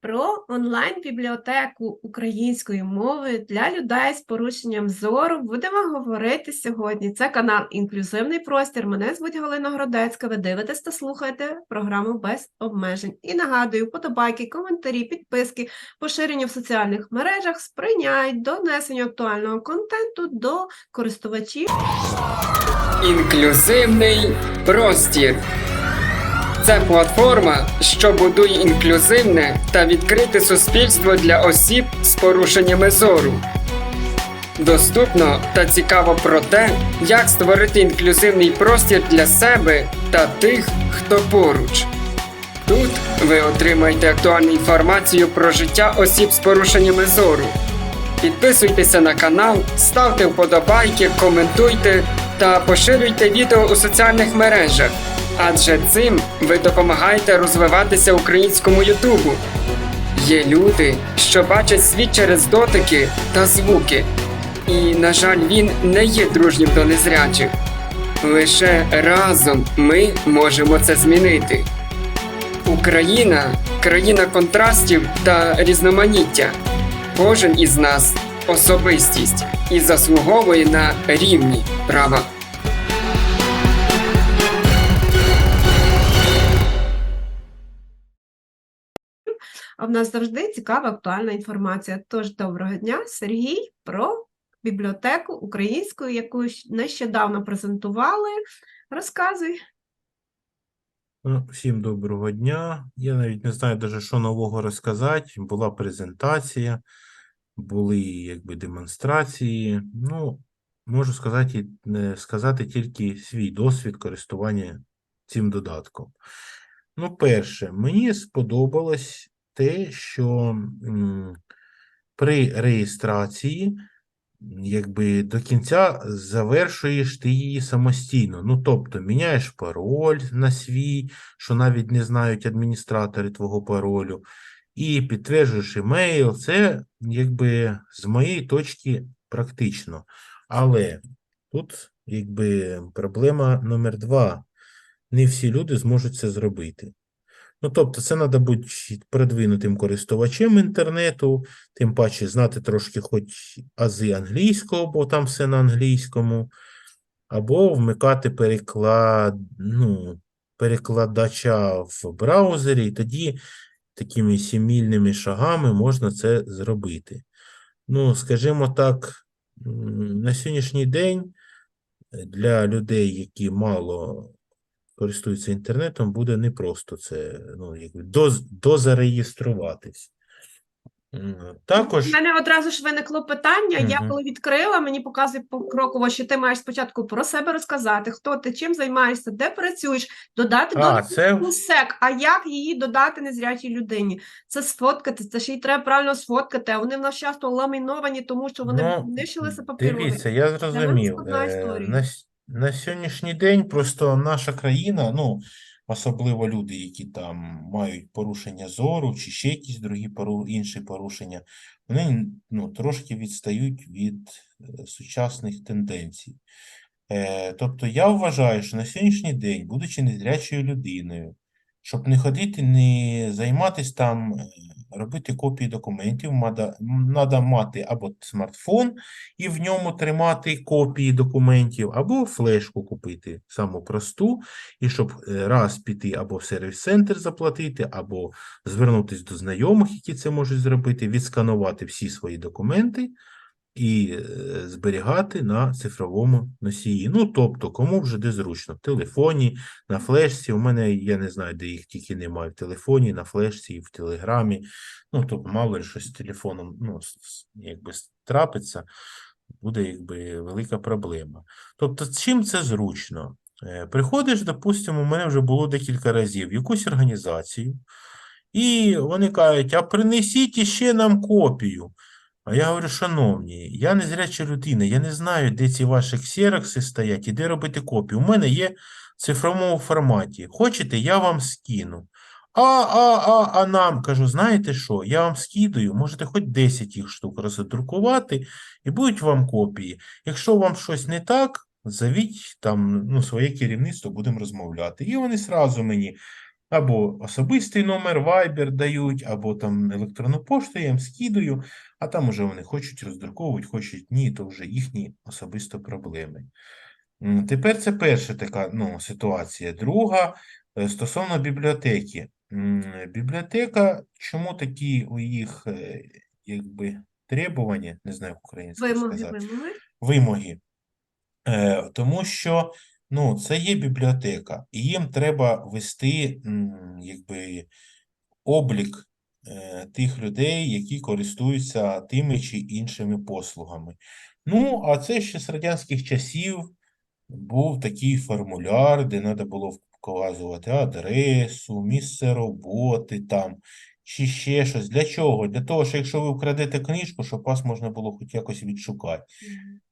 про онлайн-бібліотеку української мови для людей з порушенням зору будемо говорити сьогодні. Це канал Інклюзивний простір. Мене звуть Галина Гродецька. Ви дивитесь та слухаєте програму без обмежень. І нагадую, подобайки, коментарі, підписки, поширення в соціальних мережах сприяють донесенню актуального контенту до користувачів. Інклюзивний простір. Це платформа, що будує інклюзивне та відкрите суспільство для осіб з порушеннями зору. Доступно та цікаво про те, як створити інклюзивний простір для себе та тих, хто поруч. Тут ви отримаєте актуальну інформацію про життя осіб з порушеннями зору. Підписуйтеся на канал, ставте вподобайки, коментуйте та поширюйте відео у соціальних мережах, адже цим ви допомагаєте розвиватися українському Ютубу. Є люди, що бачать світ через дотики та звуки, і, на жаль, він не є дружнім до незрячих. Лише разом ми можемо це змінити. Україна країна контрастів та різноманіття. Кожен із нас особистість і заслуговує на рівні права. А в нас завжди цікава актуальна інформація. Тож доброго дня, Сергій, про бібліотеку українську, яку нещодавно презентували. Розказуй. Ну, Всім доброго дня. Я навіть не знаю даже, що нового розказати. Була презентація, були якби демонстрації. Ну, можу сказати, е, сказати тільки свій досвід користування цим додатком. Ну, перше, мені сподобалось те, що при реєстрації якби до кінця завершуєш ти її самостійно. Ну, тобто, міняєш пароль на свій, що навіть не знають адміністратори твого паролю, і підтверджуєш емейл. Це, якби, з моєї точки, практично. Але тут, якби, проблема номер два. Не всі люди зможуть це зробити. Ну, тобто, це треба бути продвинутим користувачем інтернету, тим паче знати трошки хоч ази англійського, бо там все на англійському, або вмикати переклад, ну, перекладача в браузері, і тоді такими сімільними шагами можна це зробити. Ну, скажімо так, на сьогоднішній день для людей, які мало користуються інтернетом, буде непросто це ну, якби доз, дозареєструватись. Також. У мене одразу ж виникло питання. Я коли відкрила, мені показує покроково, що ти маєш спочатку про себе розказати, хто ти, чим займаєшся, де працюєш, додати А, довідку це- СЕК. А як її додати незрячій людині? Це сфоткати, це ще й треба правильно сфоткати, а вони в нас часто ламіновані, тому що вони Ну, нищилися паперові. Дивіться, я зрозумів. Е, історія. На, сьогоднішній день просто наша країна, ну, особливо люди, які там мають порушення зору чи ще якісь другі пору, інші порушення, вони ну, трошки відстають від е, сучасних тенденцій. Е, тобто я вважаю, що на сьогоднішній день, будучи незрячою людиною, щоб не ходити, не займатися там, е, робити копії документів, треба мати або смартфон і в ньому тримати копії документів, або флешку купити саму просту, і щоб е, раз піти або в сервіс-центр заплатити, або звернутися до знайомих, які це можуть зробити, відсканувати всі свої документи і е, зберігати на цифровому носії. Ну, тобто, кому вже де зручно, в телефоні, на флешці. У мене, я не знаю, де їх тільки немає, в телефоні, на флешці, в Телеграмі. Ну, тобто, мало ли щось з телефоном, ну, якби трапиться, буде якби велика проблема. Тобто, чим це зручно? Е, Приходиш, допустимо, у мене вже було декілька разів якусь організацію, і вони кажуть, а принесіть іще нам копію. А я говорю, шановні, я не зряча людина, я не знаю, де ці ваші ксерокси стоять і де робити копію. У мене є в цифровому форматі. Хочете, я вам скину. А, а, а, а нам кажу, знаєте що? Я вам скидаю, можете хоч 10 їх штук роздрукувати, і будуть вам копії. Якщо вам щось не так, Завіть там ну, своє керівництво, будемо розмовляти. І вони сразу мені Або особистий номер Viber дають, або там електронну пошту я їм скидаю, а там уже вони хочуть роздруковувати, хочуть ні, то вже їхні особисто проблеми. Тепер це перша така ну, ситуація. Друга е, стосовно бібліотеки. Бібліотека, чому такі у їх е, якби требування, не знаю, як українською сказати, вимоги. вимоги. Е, тому що ну, це є бібліотека, і їм треба вести якби, облік е, тих людей, які користуються тими чи іншими послугами. Ну, а це ще з радянських часів був такий формуляр, де треба було вказувати адресу, місце роботи там, чи ще щось. Для чого? Для того, що якщо ви вкрадете книжку, щоб вас можна було хоч якось відшукати.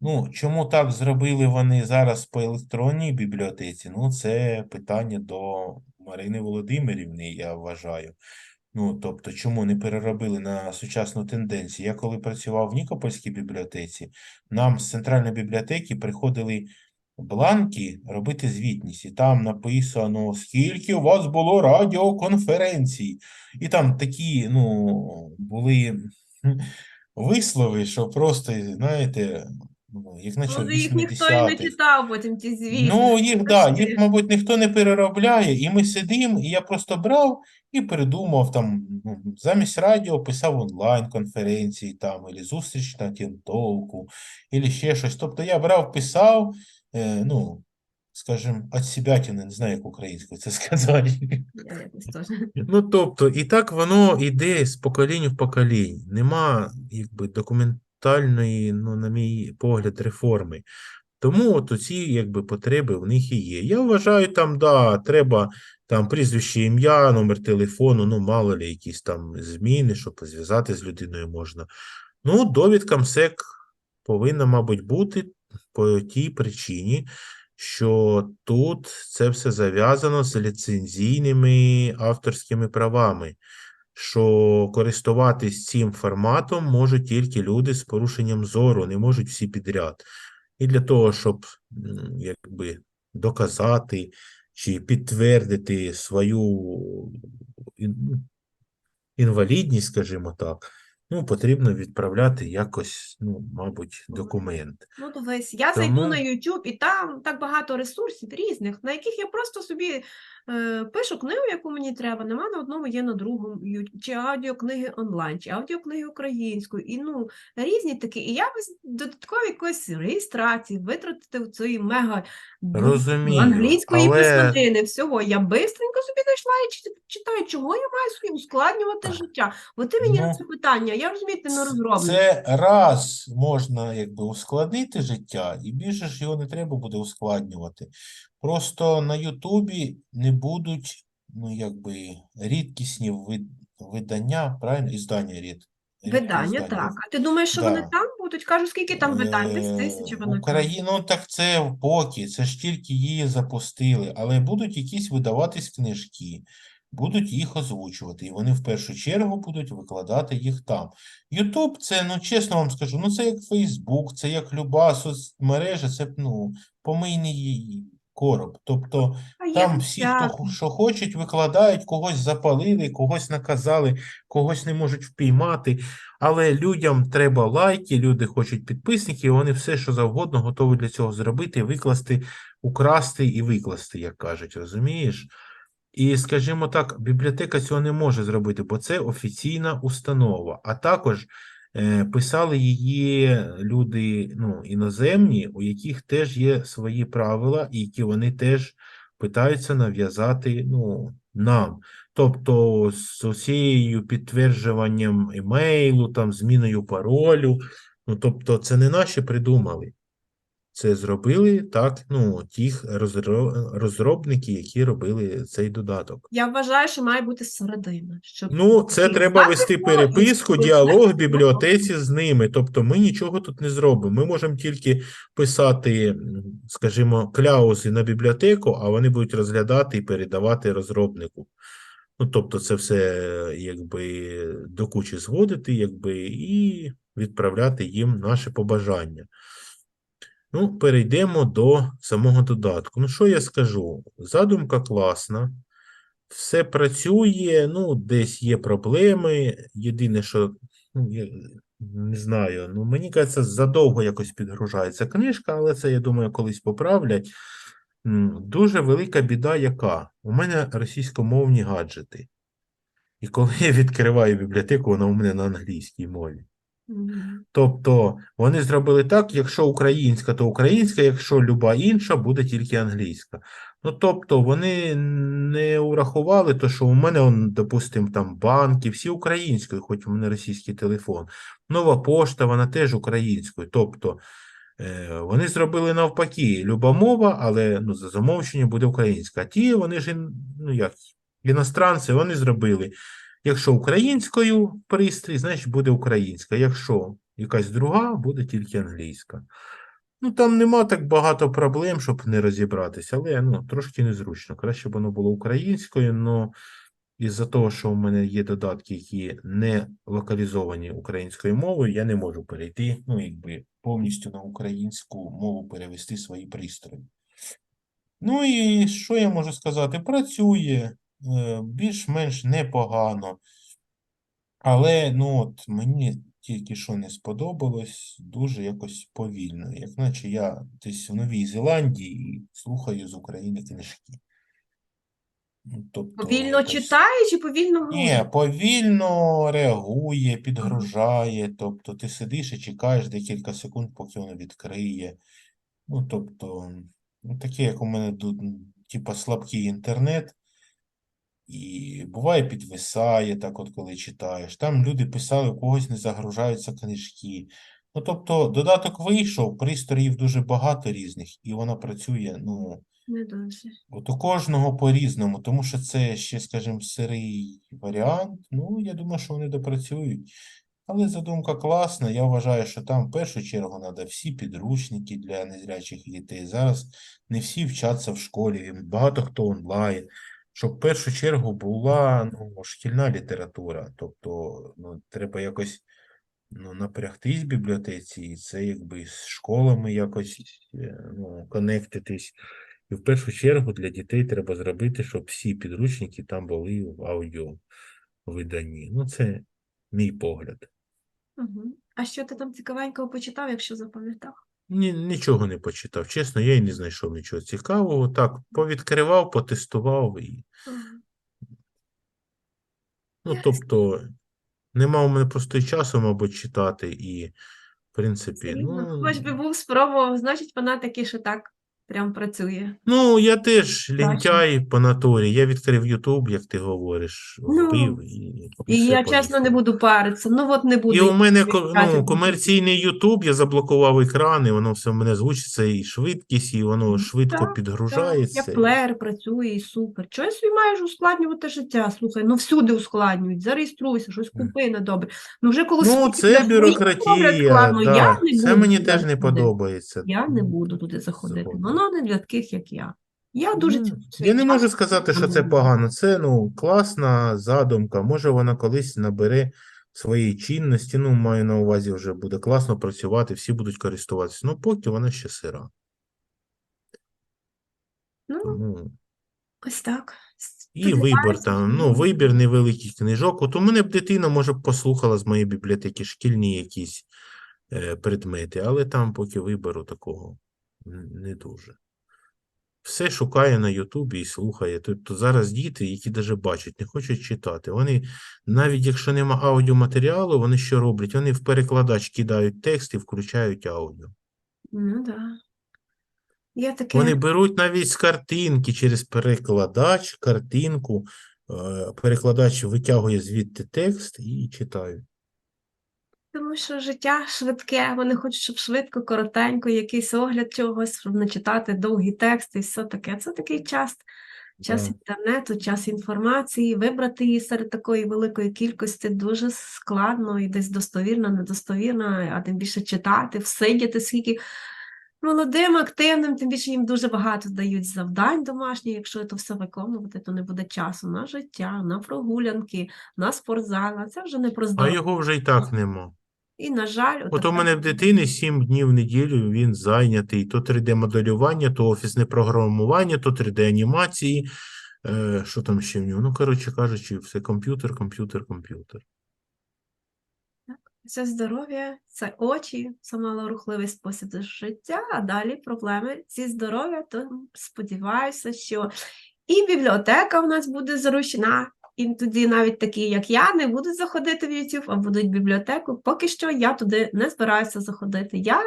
Ну, чому так зробили вони зараз по електронній бібліотеці? Ну, це питання до Марини Володимирівни, я вважаю. Ну, тобто, чому не переробили на сучасну тенденцію? Я коли працював в Нікопольській бібліотеці, нам з центральної бібліотеки приходили бланки робити звітність, і там написано, скільки у вас було радіоконференцій. І там такі, ну, були вислови, що просто, знаєте, ну, як наче Може, їх ніхто і не 80-х. читав потім ті звіти. Ну, їх, да, їх, мабуть, ніхто не переробляє, і ми сидимо, і я просто брав і придумав там, ну, замість радіо писав онлайн-конференції там, або зустріч на тінтолку, або ще щось. Тобто я брав, писав, е, ну, скажімо, от себятини, не знаю, як українською це сказати. Я якось теж. Ну, тобто, і так воно йде з покоління в покоління. Нема, якби, документальної, ну, на мій погляд, реформи. Тому от ці, якби, потреби в них і є. Я вважаю, там, да, треба там прізвище, ім'я, номер телефону, ну, мало ли, якісь там зміни, щоб зв'язати з людиною можна. Ну, довідка МСЕК повинна, мабуть, бути по тій причині, що тут це все зав'язано з ліцензійними авторськими правами, що користуватись цим форматом можуть тільки люди з порушенням зору, не можуть всі підряд. І для того, щоб якби доказати чи підтвердити свою інвалідність, скажімо так, ну, потрібно відправляти якось, ну, мабуть, документ. Ну, дивись, я зайду на YouTube, і там так багато ресурсів різних, на яких я просто собі пишу книгу, яку мені треба. Нема на одному, є на другому, чи аудіокниги онлайн, чи аудіокниги українською, і ну різні такі. І я без додаткової якоїсь реєстрації витратити в цієї мега Розумію, англійської але- писанини, всього. Я бистренько собі знайшла і читаю, чого я маю собі ускладнювати життя. От ти мені на Ну, це питання, я розумію, ти не розробник. Це раз можна якби ускладнити життя, і більше ж його не треба буде ускладнювати. Просто на Ютубі не будуть, ну, якби, рідкісні вид- видання, правильно? Іздання рід. Видання, іздання. так. А ти думаєш, що вони там будуть? Кажу, скільки там видань? Десь Е, тисячі вони там. Україна, ну так це в поки, це ж тільки її запустили, але будуть якісь видаватись книжки, будуть їх озвучувати, і вони в першу чергу будуть викладати їх там. Ютуб це, ну чесно вам скажу, ну це як Фейсбук, це як люба соцмережа, це ну, помийний короб. Тобто А там всі, хто що хочуть, викладають, когось запалили, когось наказали, когось не можуть впіймати. Але людям треба лайки, люди хочуть підписників, вони все, що завгодно, готові для цього зробити, викласти, украсти і викласти, як кажуть, розумієш? І, скажімо так, бібліотека цього не може зробити, бо це офіційна установа. А також писали її люди ну, іноземні, у яких теж є свої правила, і які вони теж питаються нав'язати ну, нам. Тобто з усією підтверджуванням емейлу, там, зміною паролю. Ну, тобто, це не наші придумали. Це зробили так, ну, ті розро- розробники, які робили цей додаток. Я вважаю, що має бути середина. Щоб Ну, це і треба вести переписку, діалог в бібліотеці з ними. Тобто ми нічого тут не зробимо. Ми можемо тільки писати, скажімо, кляузи на бібліотеку, а вони будуть розглядати і передавати розробнику. Ну, тобто це все якби до кучі зводити, якби, і відправляти їм наше побажання. Ну, перейдемо до самого додатку. Ну, що я скажу? Задумка класна. все працює, ну, десь є проблеми. Єдине, що, ну, я не знаю, ну, мені кажеться, задовго якось підгружається книжка, але це, я думаю, колись поправлять. Дуже велика біда яка? У мене російськомовні гаджети. І коли я відкриваю бібліотеку, вона у мене на англійській мові. Тобто вони зробили так, якщо українська, то українська, якщо люба інша, буде тільки англійська. Ну, тобто вони не урахували то, що у мене, он, допустим, там банки, всі українською, хоч у мене російський телефон. Нова пошта, вона теж українською. Тобто е, вони зробили навпаки, люба мова, але ну, за замовченням буде українська. А ті, вони ж, ну як, іностранці, вони зробили. Якщо українською пристрій, значить буде українська. Якщо якась друга, буде тільки англійська. Ну, там нема так багато проблем, щоб не розібратися, але ну, трошки незручно. Краще б воно було українською, але із-за того, що в мене є додатки, які не локалізовані українською мовою, я не можу перейти, ну, якби повністю на українську мову перевести свої пристрої. Ну і що я можу сказати? Працює більш-менш непогано. Але ну от мені тільки що не сподобалось, дуже якось повільно, як наче я десь в Новій Зеландії і слухаю з України книжки. Ну, Тобто Повільно якось- читає чи повільно Ні, повільно реагує, підгружає, тобто ти сидиш і чекаєш декілька секунд, поки воно відкриє. Ну, тобто, ну, таке, як у мене тут, м, типа, слабкий інтернет, і буває підвисає, так от коли читаєш. Там люди писали, у когось не загружаються книжки. Ну, тобто, додаток вийшов, пристроїв дуже багато різних, і вона працює, ну, Не дуже. От у кожного по-різному, тому що це ще, скажімо, сирий варіант. Ну, я думаю, що вони допрацюють. Але задумка класна. Я вважаю, що там в першу чергу треба всі підручники для незрячих дітей. Зараз не всі вчаться в школі, багато хто онлайн. Щоб в першу чергу була ну, шкільна література. Тобто ну, треба якось ну, напрягтись в бібліотеці, і це якби з школами якось е, ну, конектитись. І в першу чергу для дітей треба зробити, щоб всі підручники там були в аудіовиданні. Ну, це мій погляд. Угу. А що ти там цікавенького почитав, якщо запам'ятав? Ні, нічого не почитав. Чесно, я і не знайшов нічого цікавого. Так, повідкривав, потестував і. Ну, тобто, нема у мене просто часу, мабуть, читати, і, в принципі, ну. Хоч би був спробував, значить вона таки, що так прям працює. Ну, я теж лінтяй по натурі. Я відкрив Ютуб, як ти говориш, Ну, вбив і, І все я чесно не буду паритися. Ну от не буду. І у мене ко- ну, комерційний Ютуб, я заблокував екран, і воно все в мене звучиться, і швидкість, і воно швидко Так, підгружається. Як плеєр працює і супер. Чого я собі маєш ускладнювати життя? Слухай, ну всюди ускладнюють. Зареєструйся, щось Мгм. купи на добре. Ну вже коли Ну, свої для це своїх роблять бюрократія, складно, я да. не Це буду мені туди теж не заходити. подобається. Я не Ну, буду туди заходити. згоден. Воно не для таких, як я. Я дуже Ну, ціную Я не можу сказати, що це погано. Це ну, класна задумка. Може, вона колись набере своєї чинності. Ну, маю на увазі, вже буде класно працювати, всі будуть користуватися. Ну, поки вона ще сира. Ну, Тому... ось так. І вибір там, ну, вибір невеликих книжок. От у мене б дитина, може, б послухала з моєї бібліотеки шкільні якісь е, предмети, але там поки вибору такого не дуже. Все шукає на Ютубі і слухає. Тобто зараз діти, які навіть бачать, не хочуть читати. Вони, навіть якщо нема аудіоматеріалу, вони що роблять? Вони в перекладач кидають текст і включають аудіо. Ну, да. Я таке. Вони беруть навіть з картинки через перекладач, картинку, е, перекладач витягує звідти текст і читають. Тому що життя швидке, вони хочуть, щоб швидко, коротенько, якийсь огляд чогось, щоб не читати довгі тексти і все таке. Це такий час, час інтернету, час інформації. Вибрати її серед такої великої кількості дуже складно і десь достовірно, недостовірно, а тим більше читати, всидіти, скільки молодим, активним, тим більше їм дуже багато дають завдань домашніх. Якщо це все виконувати, то не буде часу на життя, на прогулянки, на спортзал. Це вже не про А його вже і так нема. І, на жаль, От у мене в дитини 7 днів в неділю він зайнятий. То 3D-моделювання, то офісне програмування, то 3D-анімації. Е, що там ще в нього? Ну, коротше кажучи, все комп'ютер, комп'ютер, комп'ютер. Це здоров'я, це очі, це малорухливий спосіб життя, а далі проблеми зі здоров'я, то сподіваюся, що і бібліотека в нас буде заручена, і тоді навіть такі, як я, не будуть заходити в YouTube, а будуть в бібліотеку. Поки що я туди не збираюся заходити. Я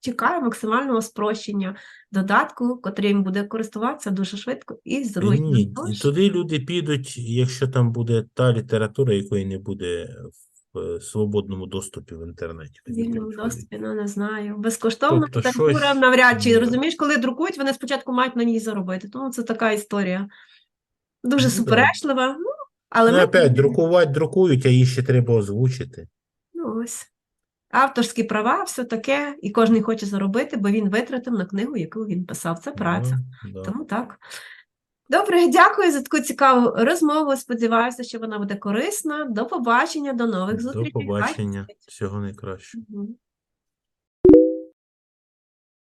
чекаю максимального спрощення додатку, котрим буде користуватися дуже швидко і зручно. Ні, туди люди підуть, якщо там буде та література, якої не буде в е, свободному доступі в інтернеті. В вільному доступі, ну не знаю. Безкоштовна Тобто література щось, навряд чи розумієш, коли друкують, вони спочатку мають на ній заробити. Тому це така історія. Дуже Ну, суперечлива. Ну, але Ну, ми опять, друкувати друкують, а її ще треба озвучити. ну, ось. Авторські права, все таке, і кожен хоче заробити, бо він витратив на книгу, яку він писав. Це праця. Да, да. Тому так. Добре, дякую за таку цікаву розмову. Сподіваюся, що вона буде корисна. До побачення, до нових До зустрічей. Хай побачення. Всього найкращого. Мгм.